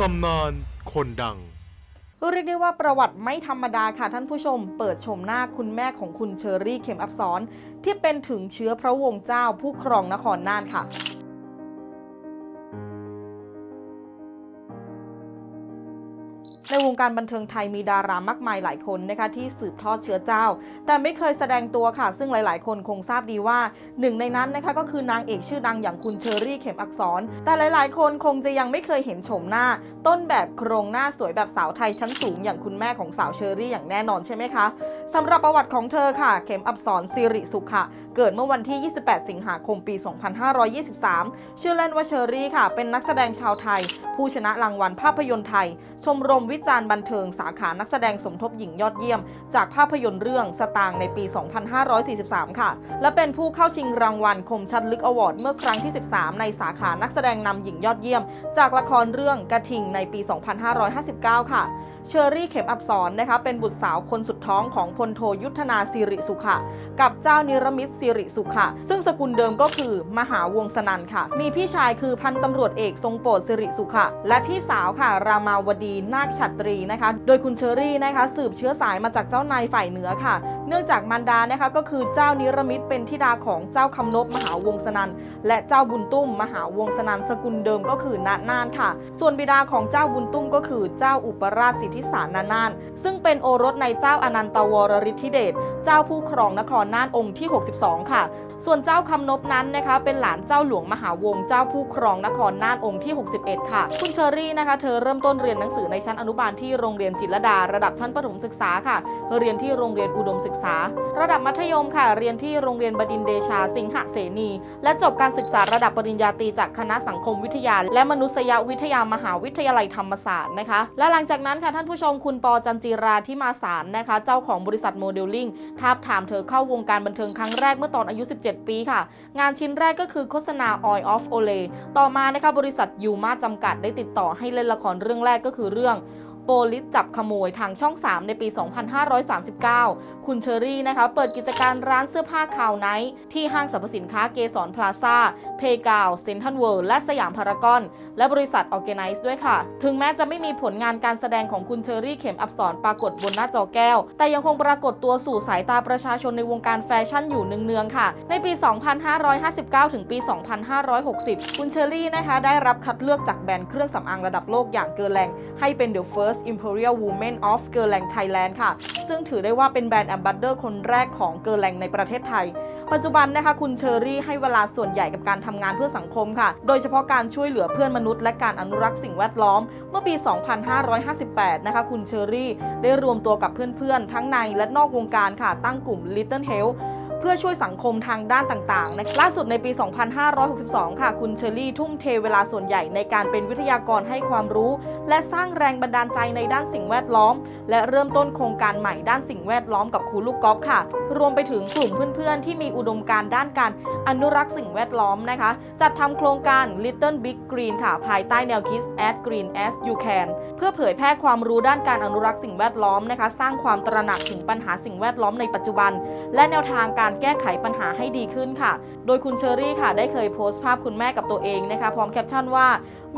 ตำนานคนดัง เรียกได้ว่าประวัติไม่ธรรมดาค่ะท่านผู้ชม เปิดชมหน้าคุณแม่ของคุณเชอรี่เข็มอับสรที่เป็นถึงเชื้อพระวงศ์เจ้าผู้ครองนครน่านค่ะ ในวงการบันเทิงไทยมีดารามากมายหลายคนนะคะที่สืบทอดเชื้อเจ้า แต่ไม่เคยแสดงตัวค่ะ ซึ่งหลายๆ คนคงทราบดีว่าหนึ่งในนั้นนะคะก็คือนางเอกชื่อดังอย่างคุณเชอรี่เข็มอักษร แต่หลายๆ คนคงจะยังไม่เคยเห็นโฉมหน้า ต้นแบบโครงหน้าสวยแบบสาวไทยชั้นสูงอย่างคุณแม่ของสาวเชอรี่อย่างแน่นอนใช่ไหมคะสำหรับประวัติของเธอค่ะ เข็มอับสรสิริสุขค่ะเกิดเมื่อวันที่ 28 สิงหาคมปี 2523 ชื่อเล่นว่าเชอรี่ค่ะ เป็นนักแสดงชาวไทย ผู้ชนะรางวัลภาพยนตร์ไทย ชมรมวิจารณ์บันเทิงสาขานักแสดงสมทบหญิงยอดเยี่ยม จากภาพยนตร์เรื่องสตางในปี 2543 ค่ะ และเป็นผู้เข้าชิงรางวัลคมชัดลึกอวอร์ดเมื่อครั้งที่ 13 ในสาขานักแสดงนำหญิงยอดเยี่ยม จากละครเรื่องกระทิงในปี 2559 ค่ะ เชอรี่เข็มอับสรนนะคะเป็นบุตรสาวคนสุดท้องของพลโทยุทธนาสิริสุขะ กับเจ้านิรมิตสิริสุขะ ซึ่งสกุลเดิมก็คือมหาวงศ์สนันค่ะ มีพี่ชายคือพันตำรวจเอกทรงโปรดสิริสุขะ และพี่สาวค่ะ รามาวดีนาคฉัตรีนะคะ โดยคุณเชอรี่นะคะสืบเชื้อสายมาจากเจ้านายฝ่ายเหนือค่ะ เนื่องจากมารดานะคะก็คือเจ้านิรมิตเป็นธิดาของเจ้าคำนบมหาวงศ์สนันและเจ้าบุญตุ้มมหาวงศ์สนันสกุลเดิมก็คือนาน่านค่ะ ส่วนบิดาของเจ้าบุญตุ้มก็คือเจ้าอุปราชสิทธิสารนาน่าน ซึ่งเป็นโอรสในเจ้าอนันตวรริทธิเดชเจ้าผู้ครองนครน่านองค์ที่ 62 ค่ะ ส่วนเจ้าคำนบนั้นนะคะเป็นหลานเจ้าหลวงมหาวงศ์เจ้าผู้ครองนครน่านองค์ที่ 61 ค่ะ คุณเชอรี่นะคะเธอเริ่มต้นเรียนหนังสือในชั้นอนุบาลที่โรงเรียนจิตรดา ระดับชั้นประถมศึกษาค่ะ เรียนที่โรงเรียนอุดมศึกษา ระดับมัธยมค่ะ เรียนที่โรงเรียนบดินเดชาสิงหเสนี และจบการศึกษาระดับปริญญาตรีจากคณะสังคมวิทยา และมนุษยวิทยามหาวิทยาลัยธรรมศาสตร์นะคะ และหลังจากนั้นค่ะท่านผู้ชมคุณปอจันจีราที่มาสารนะคะ เจ้าของบริษัทโมเดลลิ่งทาบถามเธอเข้าวงการบันเทิงครั้งแรกเมื่อตอนอายุ 17 ปีค่ะ งานชิ้นแรกก็คือโฆษณา Oil of Olay ต่อมานะคะบริษัทยูมาจำกัดได้ติดต่อให้เล่นละครเรื่องแรกก็คือเรื่อง โปลิสจับขโมยทางช่อง 3 ในปี 2539 คุณเชอรี่นะคะเปิดกิจการร้านเสื้อผ้าคาวไนท์ที่ห้างสรรพสินค้าเกสรพลาซ่าเพกาวเซนทันเวิร์และสยามพารากอน และบริษัทออ g a แก z e ด้วยค่ะ ถึงแม้จะไม่มีผลงานการแสดงของคุณเชอรี่เข็มอับสรปรากฏบนหน้าจอแก้ว แต่ยังคงปรากฏตัวสู่สายตาประชาชนในวงการแฟชั่นอยู่เนืองๆค่ะ ในปี 2559 ถึงปี 2560 คุณเชอรี่นะคะได้รับคัดเลือกจากแบรนด์เครื่องสำอางระดับโลกอย่างเกอร์แลงให้เป็น The First Imperial Woman of g e r l a n g Thailand ค่ะ ซึ่งถือได้ว่าเป็นแบรนด์แอมบ s สเดอร์คนแรกของเกอร์แลงในประเทศไทย ปัจจุบันนะคะคุณเชอรี่ให้เวลาส่วนใหญ่กับการทำงานเพื่อสังคมค่ะ โดยเฉพาะการช่วยเหลือเพื่อนมนุษย์และการอนุรักษ์สิ่งแวดล้อม เมื่อปี 2558 นะคะคุณเชอรี่ได้รวมตัวกับเพื่อนๆ ทั้งในและนอกวงการค่ะตั้งกลุ่ม Little Health พื่อช่วยสังคมทางด้านต่างๆนะล่าสุดในปี 2562 ค่ะ คุณเชอรี่ทุ่มเทเวลาส่วนใหญ่ในการเป็นวิทยากรให้ความรู้ และสร้างแรงบันดาลใจในด้านสิ่งแวดล้อม และเริ่มต้นโครงการใหม่ด้านสิ่งแวดล้อมกับครูลูกกอล์ฟค่ะ รวมไปถึงกลุ่มเพื่อนๆ ที่มีอุดมการณ์ด้านการอนุรักษ์สิ่งแวดล้อมนะคะ จัดทำโครงการ Little Big Green ค่ะ ภายใต้แนวคิด as green as you can เพื่อเผยแพร่ความรู้ด้านการอนุรักษ์สิ่งแวดล้อมนะคะ สร้างความตระหนักถึงปัญหาสิ่งแวดล้อมในปัจจุบัน และแนวทางการแก้ไขปัญหาให้ดีขึ้นค่ะ โดยคุณเชอรี่ค่ะ ได้เคยโพสต์ภาพคุณแม่กับตัวเองนะคะ พร้อมแคปชั่นว่า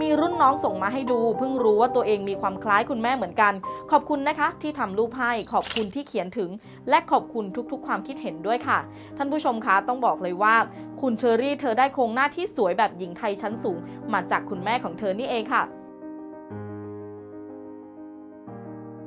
มีรุ่นน้องส่งมาให้ดู เพิ่งรู้ว่าตัวเองมีความคล้ายคุณแม่เหมือนกัน ขอบคุณนะคะ ที่ทำรูปให้ขอบคุณที่เขียนถึง และขอบคุณทุกๆ ความคิดเห็นด้วยค่ะ ท่านผู้ชมคะต้องบอกเลยว่า คุณเชอรี่เธอได้โครงหน้าที่สวยแบบหญิงไทยชั้นสูง มาจากคุณแม่ของเธอนี่เองค่ะ